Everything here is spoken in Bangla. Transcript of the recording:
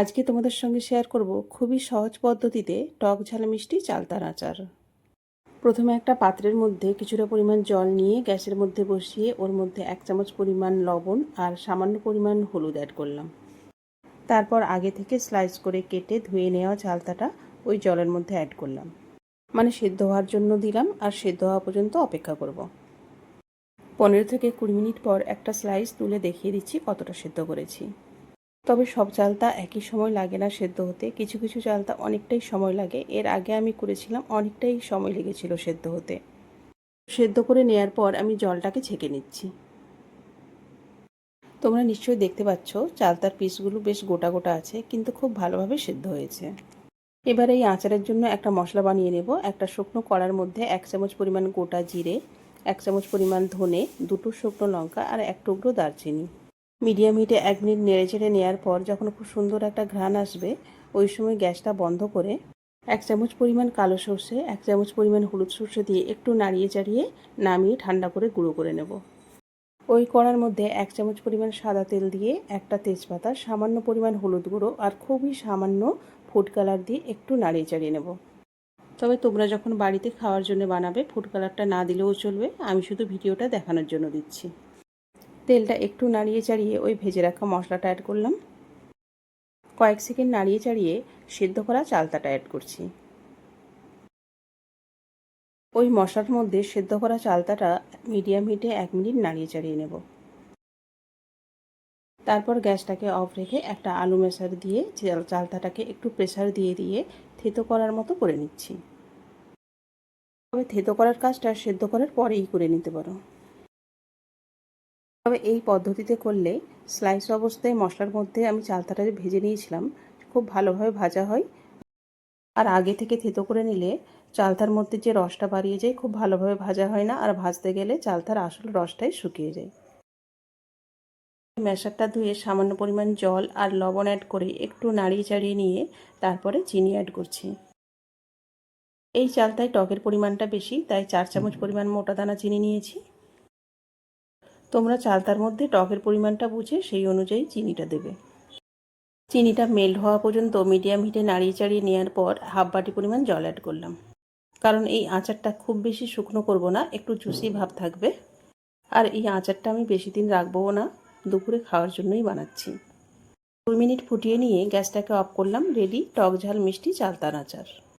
আজকে তোমাদের সঙ্গে শেয়ার করব খুবই সহজ পদ্ধতিতে টক ঝাল মিষ্টি চালতার আচার। প্রথমে একটা পাত্রের মধ্যে কিছুটা পরিমাণ জল নিয়ে গ্যাসের মধ্যে বসিয়ে ওর মধ্যে এক চামচ পরিমাণ লবণ আর সামান্য পরিমাণ হলুদ অ্যাড করলাম। তারপর আগে থেকে স্লাইস করে কেটে ধুয়ে নেওয়া চালতাটা ওই জলের মধ্যে অ্যাড করলাম। মানে সেদ্ধ হওয়ার জন্য দিলাম আর সেদ্ধ হওয়া পর্যন্ত অপেক্ষা করব। পনেরো থেকে কুড়ি মিনিট পর একটা স্লাইস তুলে দেখিয়ে দিচ্ছি কতটা সেদ্ধ করেছি। তবে সব চালতা একই সময় লাগে না সেদ্ধ হতে। কিছু কিছু চালতা অনেকটাই সময় লাগে। এর আগে আমি করেছিলাম, অনেকটাই সময় লেগেছিল সেদ্ধ হতে। সেদ্ধ করে নেয়ার পর আমি জলটাকে ছেঁকে নিচ্ছি। তোমরা নিশ্চয়ই দেখতে পাচ্ছ, চালতার পিসগুলো বেশ গোটা গোটা আছে, কিন্তু খুব ভালোভাবে সেদ্ধ হয়েছে। এবার এই আচারের জন্য একটা মশলা বানিয়ে নেব। একটা শুকনো কড়ার মধ্যে এক চামচ পরিমাণ গোটা জিরে, এক চামচ পরিমাণ ধনে, দুটো শুকনো লঙ্কা আর এক টুকরো দারচিনি। মিডিয়াম হিটে এক মিনিট নেড়ে চেড়ে নেওয়ার পর যখন খুব সুন্দর একটা ঘ্রাণ আসবে, ওই সময় গ্যাসটা বন্ধ করে এক চামচ পরিমাণ কালো সর্ষে, এক চামচ পরিমাণ হলুদ সর্ষে দিয়ে একটু নাড়িয়ে চাড়িয়ে নামিয়ে ঠান্ডা করে গুঁড়ো করে নেব। ওই কড়ার মধ্যে এক চামচ পরিমাণ সাদা তেল দিয়ে একটা তেজপাতা, সামান্য পরিমাণ হলুদ গুঁড়ো আর খুবই সামান্য ফুড কালার দিয়ে একটু নাড়িয়ে চাড়িয়ে নেব। তবে তোমরা যখন বাড়িতে খাওয়ার জন্য বানাবে, ফুড কালারটা না দিলেও চলবে। আমি শুধু ভিডিওটা দেখানোর জন্য দিচ্ছি। তেলটা একটু নাড়িয়ে চাড়িয়ে ওই ভেজে রাখা মশলাটা অ্যাড করলাম। কয়েক সেকেন্ড নাড়িয়ে চাড়িয়ে সেদ্ধ করা চালতাটা অ্যাড করছি। ওই মশলার মধ্যে সেদ্ধ করা চালতাটা মিডিয়াম হিটে এক মিনিট নাড়িয়ে চাড়িয়ে নেব। তারপর গ্যাসটাকে অফ রেখে একটা আলু মেশার দিয়ে চালতাটাকে একটু প্রেসার দিয়ে দিয়ে থেতো করার মতো করে নিচ্ছি। তবে থেতো করার কাজটা সেদ্ধ করার পরেই করে নিতে পারো। তবে এই পদ্ধতিতে করলে স্লাইস অবস্থায় মশলার মধ্যে আমি চালতাটা ভেজে নিয়েছিলাম। খুব ভালোভাবে ভাজা হয়। আর আগে থেকে থেতো করে নিলে চালতার মধ্যে যে রসটা বাড়িয়ে যায়, খুব ভালোভাবে ভাজা হয় না। আর ভাজতে গেলে চালতার আসল রসটাই শুকিয়ে যায়। ম্যাশারটা ধুয়ে সামান্য পরিমাণ জল আর লবণ অ্যাড করে একটু নাড়িয়ে চাড়িয়ে নিয়ে তারপরে চিনি অ্যাড করছি। এই চালতায় টকের পরিমাণটা বেশি, তাই চার চামচ পরিমাণ মোটা দানা চিনি নিয়েছি। তোমরা চালতার মধ্যে টকের পরিমাণটা বুঝে সেই অনুযায়ী চিনিটা দেবে। চিনিটা মেল্ট হওয়া পর্যন্ত মিডিয়াম হিটে নাড়িয়ে চাড়িয়ে নেওয়ার পর হাফ বাটি পরিমাণ জল অ্যাড করলাম। কারণ এই আচারটা খুব বেশি শুকনো করব না, একটু জুসি ভাব থাকবে। আর এই আচারটা আমি বেশি দিন রাখবও না, দুপুরে খাওয়ার জন্যই বানাচ্ছি। দু মিনিট ফুটিয়ে নিয়ে গ্যাসটাকে অফ করলাম রেডি টক ঝাল মিষ্টি চালতার আচার।